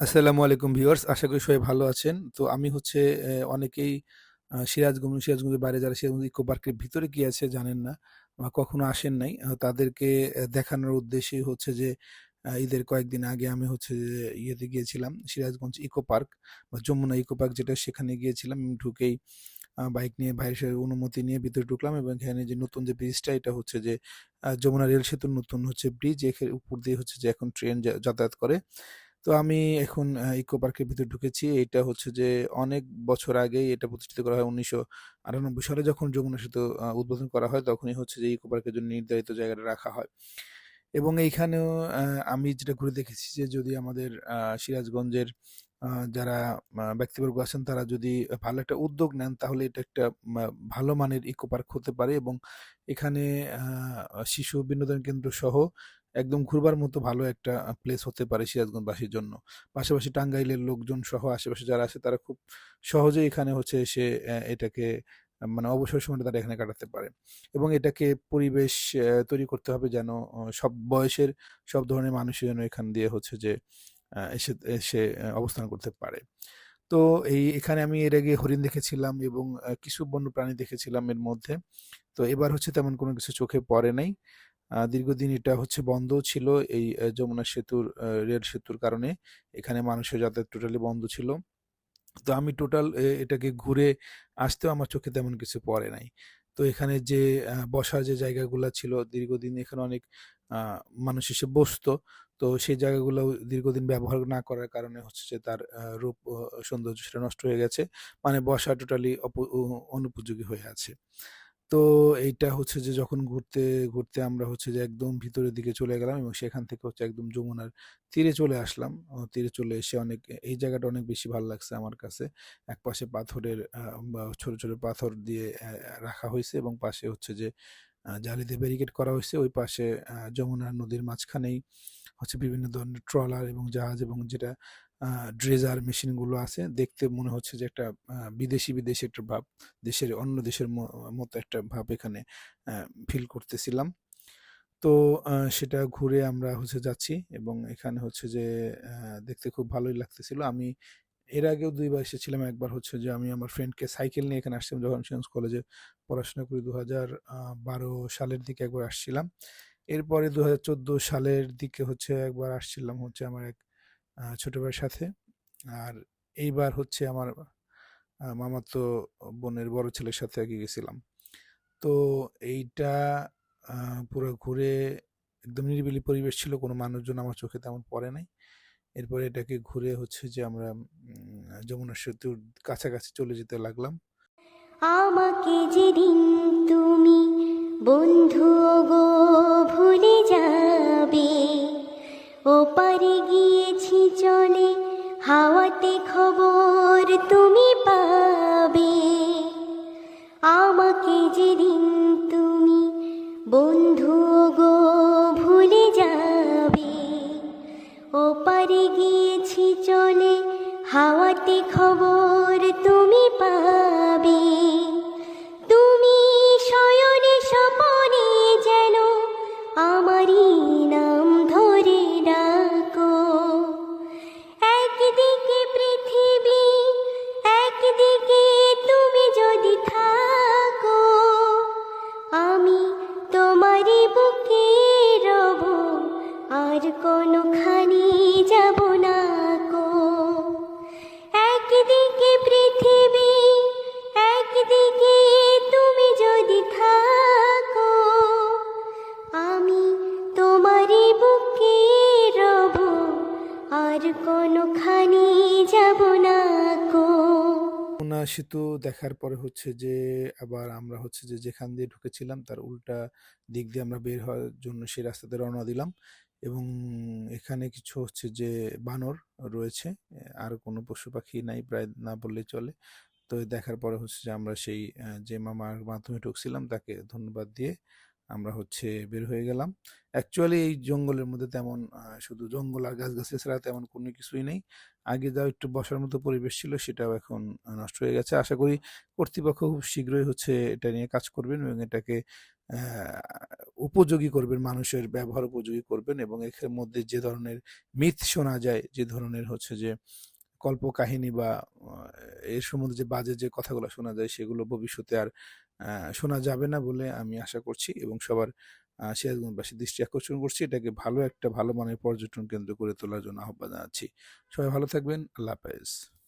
আসসালামু আলাইকুম ভিউয়ার্স। আশা করি সবাই ভালো আছেন। তো আমি হচ্ছে অনেকেই সিরাজগঞ্জ, সিরাজগঞ্জের বাইরে যারা সিরাজগঞ্জ ইকো পার্কের ভিতরে কি আছে জানেন না বা কখনো আসেন নাই। তাদেরকে দেখানোর উদ্দেশ্যে হচ্ছে যে ঈদের কয়েকদিন আগে আমি হচ্ছে ইয়েতে গিয়েছিলাম সিরাজগঞ্জ ইকো পার্ক বা যমুনা ইকো পার্ক যেটা সেখানে গিয়েছিলাম। ঢুকেই বাইক নিয়ে ভাইয়ের অনুমতি নিয়ে ভিতরে ঢুকলাম এবং এখানে যে নতুন যে ব্রিজটা এটা হচ্ছে যে যমুনা রেল সেতুর নতুন হচ্ছে ব্রিজের উপর দিয়ে হচ্ছে যে এখন ট্রেন যাতায়াত করে। তো আমি এখন ইকো পার্কের ভিতরে ঢুকেছি। এটা হচ্ছে যে অনেক বছর আগেই এটা প্রতিষ্ঠিত করা হয় ১৯৯৮ সালে যখন যমুনা সেতু উদ্বোধন করা হয় তখনই হচ্ছে যে ইকো পার্কের জন্য নির্ধারিত জায়গাটা রাখা হয়। এবং এইখানেও আমি যেটা ঘুরে দেখেছি যে যদি আমাদের সিরাজগঞ্জের যারা ব্যক্তিবর্গ আছেন তারা যদি ভালো একটা উদ্যোগ নেন তাহলে এটা একটা ভালো মানের ইকো পার্ক হতে পারে এবং এখানে শিশু বিনোদন কেন্দ্র সহ একদম ঘুরবার মতো ভালো একটা প্লেস হতে পারে সিরাজগঞ্জবাসীর জন্য। পাশাপাশি টাঙ্গাইলের লোকজন সহ আশেপাশে যারা আছে, তারা খুব সহজেই এখানে হচ্ছে এসে এটাকে মানে অবসর সময়টা তারা এখানে কাটাতে পারে। এবং এটাকে পরিবেশ তৈরি করতে হবে যেন সব বয়সের সব ধরনের মানুষই যেন এখান দিয়ে হচ্ছে যে এসে এসে অবস্থান করতে পারে। তো এই, এখানে আমি এর আগে হরিণ দেখেছিলাম এবং কিছু বন্যপ্রাণী দেখেছিলাম এর মধ্যে। তো এবার হচ্ছে তেমন কোনো কিছু চোখে পড়ে নাই। দীর্ঘদিন এটা হচ্ছে বন্ধও ছিল এই যমুনা সেতুর রেল সেতুর কারণে। এখানে মানুষের যাতায়াত টোটালি বন্ধ ছিল। তো আমি টোটাল এটাকে ঘুরে আসতেও আমার চোখে তেমন কিছু পড়ে নাই। তো এখানে যে বসার যে জায়গাগুলো ছিল, দীর্ঘদিন এখানে অনেক মানুষ এসে বসতো। তো সেই জায়গাগুলো দীর্ঘদিন ব্যবহার না করার কারণে হচ্ছে যে তার রূপ সৌন্দর্য সেটা নষ্ট হয়ে গেছে। মানে বসা টোটালি অনুপযোগী হয়ে আছে। তো এইটা হচ্ছে যে যখন ঘুরতে, ঘুরতে আমরা হচ্ছে যে একদম ভিতরের দিকে চলে গেলাম এবং সেখান থেকে হচ্ছে একদম যমুনার তীরে চলে আসলাম। তীরে চলে এসে অনেক এই জায়গাটা অনেক বেশি ভালো লাগছে আমার কাছে। একপাশে পাথরের আ বা ছোট, ছোট পাথর দিয়ে রাখা হয়েছে এবং পাশে হচ্ছে যে জালি দিয়ে ব্যারিকেড করা হয়েছে ওই পাশে যমুনা নদীর মাঝখানেই হচ্ছে বিভিন্ন ধরনের ট্রলার এবং জাহাজ এবং যেটা ড্রেজার মেশিনগুলো আছে দেখতে মনে হচ্ছে যে একটা বিদেশি, বিদেশি একটা ভাব। দেশের অন্য দেশের মতো একটা ভাব এখানে ফিল করতেছিলাম। তো সেটা ঘুরে আমরা হচ্ছে যাচ্ছি এবং এখানে হচ্ছে যে দেখতে খুব ভালোই লাগতেছিল। আমি এর আগেও দুইবার এসেছিলাম। একবার হচ্ছে যে আমি আমার ফ্রেন্ডকে সাইকেল নিয়ে এখানে আসছিলাম যখন সিরাজগঞ্জ কলেজে পড়াশোনা করি ২০০০ আ ১২ সালের দিকে একবার আসছিলাম। এরপরে ২০১৪ সালের দিকে হচ্ছে একবার আসছিলাম হচ্ছে আমার এক ছোট ভাইয়ের সাথে। আর এইবার হচ্ছে আমার মামাতো বোনের বড় ছেলের সাথে আরকি গেছিলাম। তো এইটা পুরো ঘুরে একদম নিরিবিলি পরিবেশ ছিল। কোনো মানুষজন আমার চোখে তেমন পড়ে নাই। এরপরে এটাকে ঘুরে হচ্ছে যে আমরা যমুনা সেতুর কাছাকাছি চলে যেতে লাগলাম। আমাকে যেদিন তুমি বন্ধু গো ভুলে যাবে যেদিন তুমি বন্ধু গো ভুলে যাবে ওপারে গিয়েছি চলে হাওয়াতে খবর তুমি পাবে। আর কোনোখানি যাব না কো একদিকে পৃথিবী, একদিকে তুমি যদি থাকো, আমি তোমারই বুকে রব, আর কোনোখানি যাব না কো যমুনা সেতু দেখার পরে হচ্ছে যে, আবার আমরা হচ্ছে যে যেখান দিয়ে ঢুকেছিলাম, তার উল্টা দিক দিয়ে আমরা বের হওয়ার জন্য সেই রাস্তাতে রওনা দিলাম। এবং এখানে কিছু হচ্ছে যে বানর রয়েছে। আর কোনো পশু পাখি নাই প্রায় না বললেই চলে। তো দেখার পরে হচ্ছে যে আমরা সেই যে মামার মাধ্যমে ঢুকছিলাম, তাকে ধন্যবাদ দিয়ে আমরা হচ্ছে বের হয়ে গেলাম। অ্যাকচুয়ালি এই জঙ্গলের মধ্যে তেমন শুধু জঙ্গল আর গাছগাছালি ছাড়া তেমন কোনো কিছুই নেই। আগে যাও একটু বসার মতো পরিবেশ ছিল সেটাও এখন নষ্ট হয়ে গেছে। আশা করি কর্তৃপক্ষ খুব শীঘ্রই হচ্ছে এটা নিয়ে কাজ করবেন এবং এটাকে উপযোগী করবেন, মানুষের ব্যবহার উপযোগী করবেন এবং এর মধ্যে যে ধরনের মিথ শোনা যায়, যে ধরনের হচ্ছে যে কল্পকাহিনী বা এর সম্বন্ধে যে বাজে যে কথাগুলো শোনা যায় সেগুলো ভবিষ্যতে আর শোনা যাবে না বলে আমি আশা করছি এবং সবার সিরাজগঞ্জবাসী দৃষ্টি আকর্ষণ করছি। এটাকে ভালো একটা ভালো মানের পর্যটন কেন্দ্র করে তোলার জন্য আহ্বান জানাচ্ছি। সবাই ভালো থাকবেন। আল্লাহ হাফেজ।